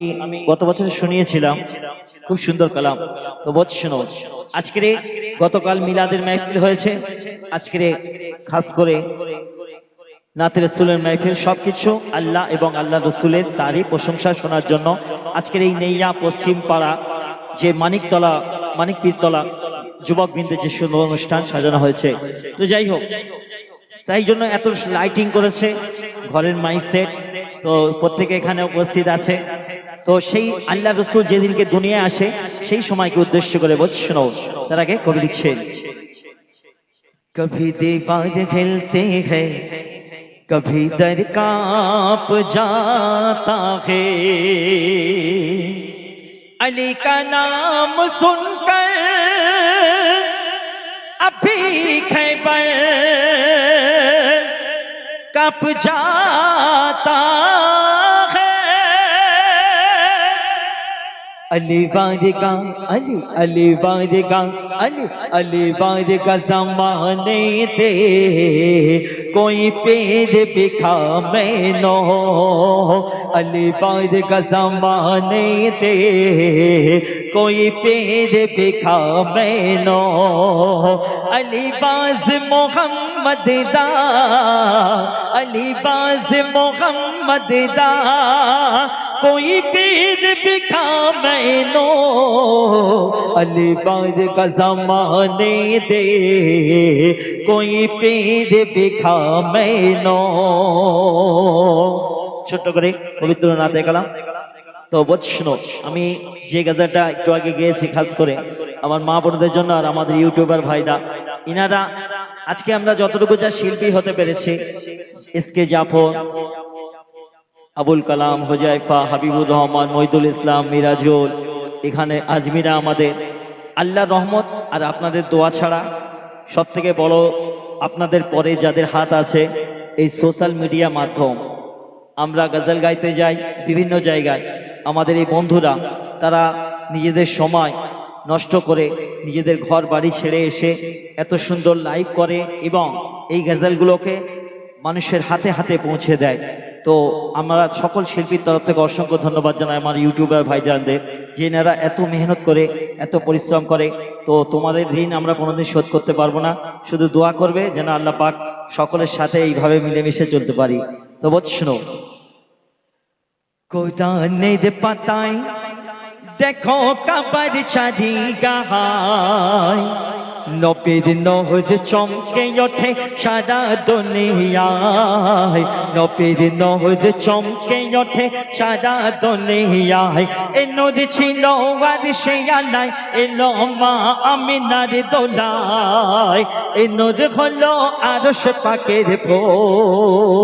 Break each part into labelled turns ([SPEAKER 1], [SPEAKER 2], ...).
[SPEAKER 1] আমি গত বছর শুনিয়েছিলাম। খুব সুন্দর কালাম। তো বোধ শোনো আজকের গতকাল মিলাদের মাহফিল হয়েছে। আজকের খাস করে নাতের রসুলের মাহফিল সবকিছু আল্লাহ এবং আল্লাহ রসুলের তারই প্রশংসা শোনার জন্য আজকের এই নেইয়া পশ্চিম পাড়া যে মানিকতলা মানিক পীরতলা যুবক বৃন্দের যে সুন্দর অনুষ্ঠান সাজানো হয়েছে। তো যাই হোক তাই জন্য এত লাইটিং করেছে ঘরের মাইক সেট তো প্রত্যেকে এখানে উপস্থিত আছে। তো সেই আল্লাহ রসুল যেদিনকে দুনিয়া আসে সেই সময়কে উদ্দেশ্য করে বলছি শোনো তার আগে কবি লিখছেন
[SPEAKER 2] कभी दीवार हिलते हैं कभी दर कांप जाता है अली का नाम सुनकर अभी खैबर कप जाता अली वारगा अली अली वारगा अली अली वारगा जमाने दे कोई पेड़ बिखा मैं नो अली वारगा जमाने दे कोई पेड़ बिखा मैं नो अली बाज मोहम्मद दा अली बाज मोहम्मद दा کوئی پید بکھا میں نو علی بار کا زمانے دے کوئی پید
[SPEAKER 1] ছোট্ট করে পবিত্র না দেখালাম তো বৎসন আমি যে গাজাটা একটু আগে গিয়েছি, খাস করে আমার মা বোনদের জন্য আর আমাদের ইউটিউবার ভাইরা। ইনারা, আজকে আমরা যতটুকু যা শিল্পী হতে পেরেছি, এস কে জাফর আবুল কালাম হোজাইফা হাবিবুর রহমান মহিদুল ইসলাম মিরাজুল, এখানে আজমিরা আমাদের। আল্লাহ রহমত আর আপনাদের দোয়া ছাড়া সব থেকে বড় আপনাদের পরে যাদের হাত আছে এই সোশ্যাল মিডিয়া মাধ্যম। আমরা গজল গাইতে যাই বিভিন্ন জায়গায়। আমাদের এই বন্ধুরা, তারা নিজেদের সময় নষ্ট করে নিজেদের ঘর বাড়ি ছেড়ে এসে এত সুন্দর লাইভ করে এবং এই গজলগুলোকে মানুষের হাতে হাতে পৌঁছে দেয়। তো আমরা সকল শিল্পীর তরফ থেকে অসংখ্য ধন্যবাদ জানাই আমার ইউটিউবার ভাইজানদের যে এনারা এত মেহনত করে, এত পরিশ্রম করে। তো তোমাদের ঋণ আমরা কোনোদিন শোধ করতে পারব না। শুধু দোয়া করবে যেন আল্লাহ পাক সকলের সাথে এইভাবে মিলেমিশে চলতে পারি। তো বৎসনো
[SPEAKER 2] পাতায় দেখো কাবার চারি গাহায়। নবীর নহর চমকে ওঠে সারা দুনিয়ায়। নবীর নহর চমকে ওঠে সারা দুনিয়ায়। এ নদী ছিল আর সে আনায় এলো মা আমিনার দোলায়। এ নদ হলো আরশ পাকের ভোর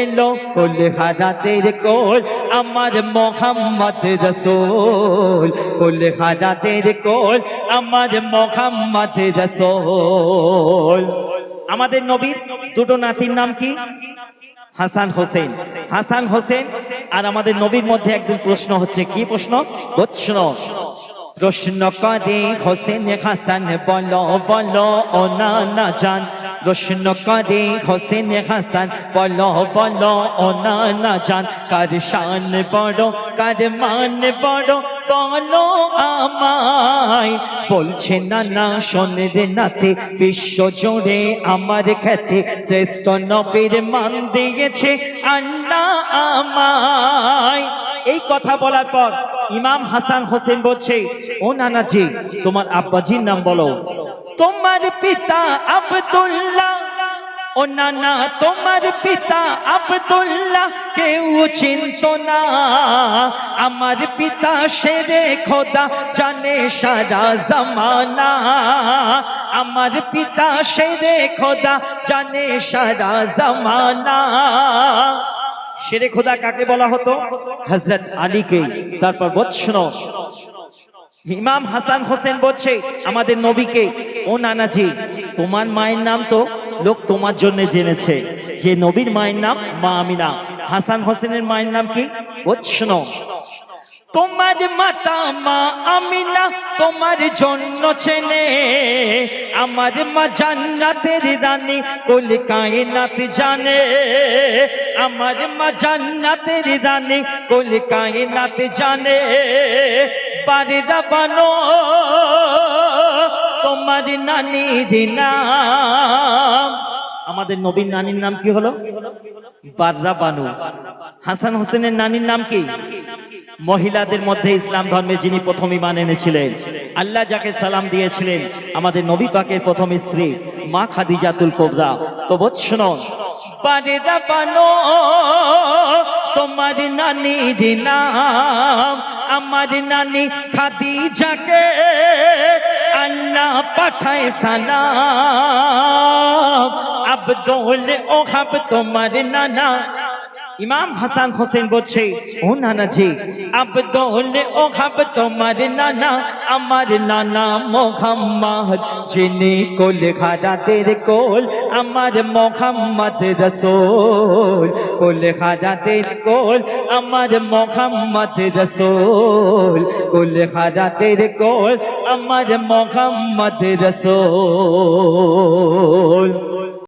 [SPEAKER 2] এলো কোল হারাতের কোল আমার মোহাম্মদ রসুল। কোল হারাতের কোল আমার মোহাম্মদ রসোল।
[SPEAKER 1] আমাদের নবীর দুটো নাতির নাম কি? হাসান হোসেন। হাসান হোসেন আর আমাদের নবীর মধ্যে একদিন প্রশ্ন হচ্ছে, কি প্রশ্ন? প্রশ্ন
[SPEAKER 2] প্রশ্ন করে হোসেন হাসান, বলো বলো, ও না না জান। প্রশ্ন করে হোসেন হাসান, বলো বলো, ও না না জান। কার শান বড়, কার মান বড়, বলো আমায়। বলছে না না শোনে নাতে, বিশ্ব জুড়ে আমার খ্যাতি। শ্রেষ্ঠ নবীর মান দিয়েছে আল্লাহ আমায়।
[SPEAKER 1] এই কথা বলার পর ইমাম হাসান হোসেন বলছে, ও নানাজি, তোমার আব্বাজির নাম বলো।
[SPEAKER 2] তোমার পিতা আব্দুল্লাহ। ও নানা, তোমার পিতা আব্দুল্লাহ, কেউ চিন্ত না। আমার পিতা শেরে খোদা জানে সারা জামানা। আমার পিতা শেরে খোদা জানে সারা জামানা।
[SPEAKER 1] শেরে খোদা কাকে বলা হতো? হজরত আলীকে। তারপর বৎসন ইমাম হাসান হোসেন বলছে, আমাদের নবীকে, ও নানাজি, তোমার মায়ের নাম তো লোক তোমার জন্য জেনেছে। যে নবীর মায়ের নাম মা আমিনা। হাসান হোসেনের মায়ের নাম কি? বৎসন
[SPEAKER 2] তোমার মাতা মা আমিনা তোমার জন্য চেনে। আমার মা জান্নাতের রানী কুল কায়নাত জানে। আমার মা জান্নাতের রানী কুল কায়নাত জানে বাড়িটা বানো, তোমার নানির নাম।
[SPEAKER 1] আমাদের নবীর নানির নাম কি হলো? বাররা বানু। হাসান হোসেনের নানির নাম কি? মহিলাদের মধ্যে ইসলাম ধর্মে যিনি প্রথম ইমান এনেছিলেন, আল্লাহ যাকে সালাম দিয়েছিলেন, আমাদের নবী পাকের প্রথম স্ত্রী মা খাদিজাতুল কোবরা। তো বৎসন
[SPEAKER 2] বাড়িটা বানো তোমার নানির নাম, আমার নানি খাদিজাকে আল্লাহ পাঠায় সালাম। আব্দুল ওহাব, তোমার নানা
[SPEAKER 1] ইমাম হাসান হোসেন বলছে, ও নানা জি
[SPEAKER 2] আব্দুল ওহাব তোমার নানা, আমার নানা মোহাম্মদ, যিনি কোল খারাতের কোল, আমার মোহাম্মদ রসোল। কোল খারাতের কোল, আমার মোহাম্মদ রসোল। কোল খারাতের কোল, আমার মোহাম্মদ রসোল।